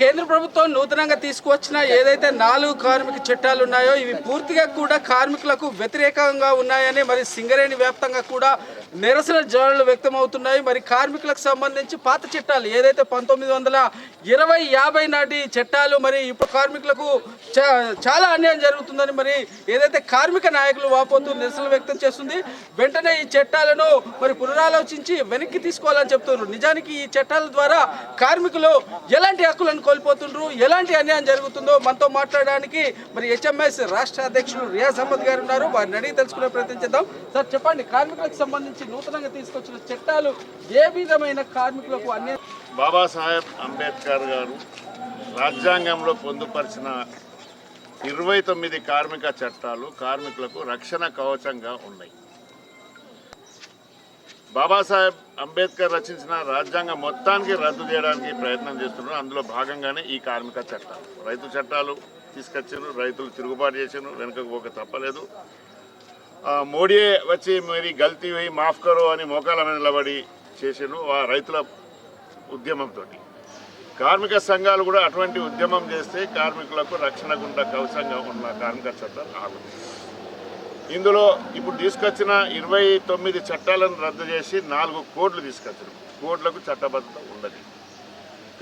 కేంద్ర ప్రభుత్వం నూతనంగా తీసుకువచ్చిన ఏదైతే నాలుగు కార్మిక చట్టాలు ఉన్నాయో ఇవి పూర్తిగా కూడా కార్మికులకు వ్యతిరేకంగా ఉన్నాయని మరి సింగరేణి వ్యాప్తంగా కూడా నిరసన జ్వరాలు వ్యక్తమవుతున్నాయి. మరి కార్మికులకు సంబంధించి పాత చట్టాలు ఏదైతే పంతొమ్మిది వందల ఇరవై యాభై నాటి చట్టాలు మరి ఇప్పుడు కార్మికులకు చాలా అన్యాయం జరుగుతుందని మరి ఏదైతే కార్మిక నాయకులు వాపోతూ నిరసన వ్యక్తం చేస్తుంది వెంటనే ఈ చట్టాలను మరి పునరాలోచించి వెనక్కి తీసుకోవాలని చెప్తున్నారు. నిజానికి ఈ చట్టాల ద్వారా కార్మికులు ఎలాంటి హక్కులను కోల్పోతుండ్రు ఎలాంటి అన్యాయం జరుగుతుందో మనతో మాట్లాడడానికి మరి హెచ్ఎంఎస్ రాష్ట్ర అధ్యక్షుడు రియాజ్ అహ్మద్ గారు ఉన్నారు. వారిని అడిగి తెలుసుకునే ప్రయత్నం చేద్దాం. సార్ చెప్పండి కార్మికులకు సంబంధించి నూతనంగా తీసుకొచ్చిన చట్టాలు ఏ విధమైన కార్మికులకు అన్ని బాబాసాహెబ్ అంబేద్కర్ గారు రాజ్యాంగంలో పొందుపరిచిన ఇరవై తొమ్మిది కార్మిక చట్టాలు కార్మికులకు రక్షణ కవచంగా ఉన్నాయి. బాబాసాహెబ్ అంబేద్కర్ రచించిన రాజ్యాంగం మొత్తానికి రద్దు చేయడానికి ప్రయత్నం చేస్తున్నారు. అందులో భాగంగానే ఈ కార్మిక చట్టాలు. రైతు చట్టాలు తీసుకొచ్చారు రైతులు తిరుగుబాటు చేశారు వెనుకకు పోక తప్పలేదు. మోడీయే మోడీ వచ్చి మరి గల్తీ పోయి మాఫ్ కరో అని మోకాల నిలబడి చేసిండు ఆ రైతుల ఉద్యమంతో కార్మిక సంఘాలు కూడా అటువంటి ఉద్యమం చేస్తే కార్మికులకు రక్షణ గుండా కవచంగా ఉన్న కార్మిక చట్టాలు ఆగుతుంది. ఇందులో ఇప్పుడు తీసుకొచ్చిన ఇరవై తొమ్మిది చట్టాలను రద్దు చేసి నాలుగు కోడ్లు తీసుకొచ్చారు. కోడ్లకు చట్టబద్ధత ఉండదు.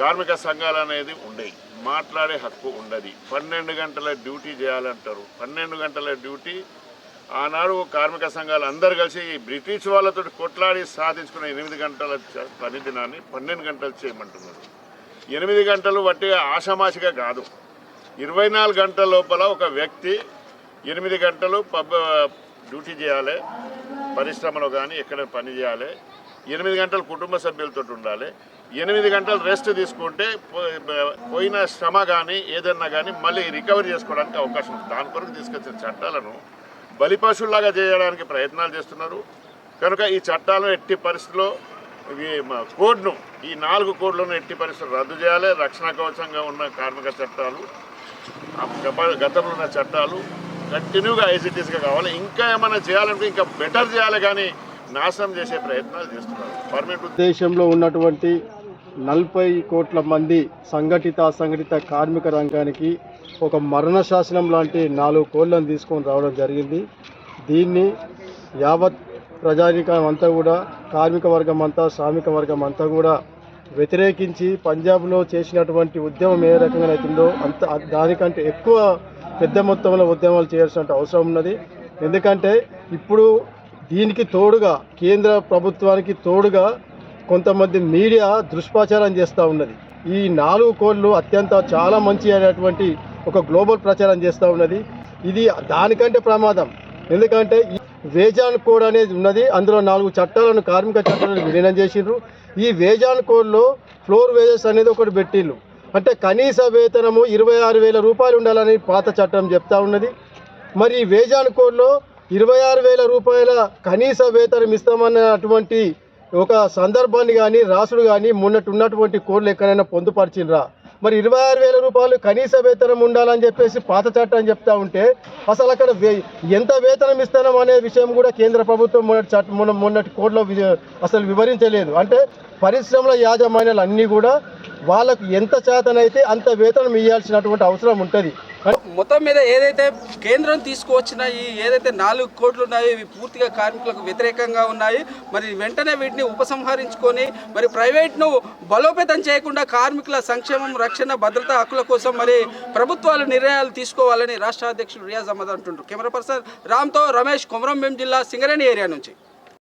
కార్మిక సంఘాలు అనేది ఉండేవి మాట్లాడే హక్కు ఉండదు. పన్నెండు గంటల డ్యూటీ చేయాలంటారు. పన్నెండు గంటల డ్యూటీ ఆనాడు కార్మిక సంఘాలు అందరు కలిసి బ్రిటిష్ వాళ్ళతో కొట్లాడి సాధించుకున్న ఎనిమిది గంటల చ- పని దినాన్ని పన్నెండు గంటలు చేయమంటున్నారు. ఎనిమిది గంటలు వట్టిగా ఆషామాషిగా కాదు. ఇరవై నాలుగు గంటల లోపల ఒక వ్యక్తి ఎనిమిది గంటలు పబ్ డ్యూటీ చేయాలి పరిశ్రమలో కానీ ఎక్కడ పని చేయాలి ఎనిమిది గంటలు కుటుంబ సభ్యులతో ఉండాలి ఎనిమిది గంటలు రెస్ట్ తీసుకుంటే పోయిన శ్రమ కానీ ఏదన్నా కానీ మళ్ళీ రికవరీ చేసుకోవడానికి అవకాశం ఉంది. దాని కొరకు తీసుకొచ్చిన చట్టాలను బలిపశువులాగా చేయడానికి ప్రయత్నాలు చేస్తున్నారు. కనుక ఈ చట్టాలను ఎట్టి పరిస్థితుల్లో కోడ్ను ఈ నాలుగు కోడ్లను ఎట్టి పరిస్థితులు రద్దు చేయాలి. రక్షణ కవచంగా ఉన్న కార్మిక చట్టాలు గతంలో ఉన్న చట్టాలు కంటిన్యూగా ఐసిటీస్గా కావాలి. ఇంకా ఏమైనా చేయాలంటే ఇంకా బెటర్ చేయాలి కానీ నాశనం చేసే ప్రయత్నాలు చేస్తున్నారు. పర్మనెంట్ దేశంలో ఉన్నటువంటి నలభై కోట్ల మంది సంఘటిత అసంఘటిత కార్మిక రంగానికి ఒక మరణ శాసనం లాంటి నాలుగు కోళ్ళను తీసుకొని రావడం జరిగింది. దీన్ని యావత్ ప్రజానికం అంతా కూడా కార్మిక వర్గం అంతా శ్రామిక వర్గం అంతా కూడా వ్యతిరేకించి పంజాబ్లో చేసినటువంటి ఉద్యమం ఏ రకంగా అవుతుందో అంత దానికంటే ఎక్కువ పెద్ద మొత్తంలో ఉద్యమాలు చేయాల్సిన అవసరం ఉన్నది. ఎందుకంటే ఇప్పుడు దీనికి తోడుగా కేంద్ర ప్రభుత్వానికి తోడుగా కొంతమంది మీడియా దుష్ప్రచారం చేస్తూ ఉన్నది. ఈ నాలుగు కోళ్ళు అత్యంత చాలా మంచి అనేటువంటి ఒక గ్లోబల్ ప్రచారం చేస్తూ ఉన్నది. ఇది దానికంటే ప్రమాదం. ఎందుకంటే వేజాన్ కోడ్ అనేది ఉన్నది. అందులో నాలుగు చట్టాలను కార్మిక చట్టాలను విలీనం చేసిండ్రు. ఈ వేజాన్ కోడ్లో ఫ్లోర్ వేజెస్ అనేది ఒకటి పెట్టిండ్రు. అంటే కనీస వేతనము ఇరవై ఆరు వేల రూపాయలు ఉండాలని పాత చట్టం చెప్తా ఉన్నది. మరి ఈ వేజాన్ కోడ్లో ఇరవై ఆరు వేల రూపాయల కనీస వేతనం ఇస్తామన్నటువంటి ఒక సందర్భాన్ని కానీ రాసుడు కానీ మొన్నటి ఉన్నటువంటి కోర్లు ఎక్కడైనా పొందుపరిచినరా మరి ఇరవై ఆరు వేల రూపాయలు కనీస వేతనం ఉండాలని చెప్పేసి పాత చట్టం చెప్తా ఉంటే అసలు అక్కడ వే- ఎంత వేతనం ఇస్తానం అనే విషయం కూడా కేంద్ర ప్రభుత్వం మొన్నటి చట్ట మొన్న మొన్నటి కోర్టులో అసలు వివరించలేదు. అంటే పరిశ్రమల యాజమాన్యాలు అన్నీ కూడా వాళ్ళకు ఎంత చేతనైతే అంత వేతనం ఇవ్వాల్సినటువంటి అవసరం ఉంటుంది. మొత్తం మీద ఏదైతే కేంద్రం తీసుకువచ్చిన ఈ ఏదైతే నాలుగు కోట్లు ఉన్నాయో ఇవి పూర్తిగా కార్మికులకు వ్యతిరేకంగా ఉన్నాయి మరి వెంటనే వీటిని ఉపసంహరించుకొని మరి ప్రైవేట్ను బలోపేతం చేయకుండా కార్మికుల సంక్షేమం రక్షణ భద్రత హక్కుల కోసం మరి ప్రభుత్వాలు నిర్ణయాలు తీసుకోవాలని రాష్ట్ర అధ్యక్షుడు రియాజ్ అహ్మద్ అంటుండ్రు. కెమెరా పర్సన్ రామ్తో రమేష్ కొమరంభీం జిల్లా సింగరేణి ఏరియా నుంచి.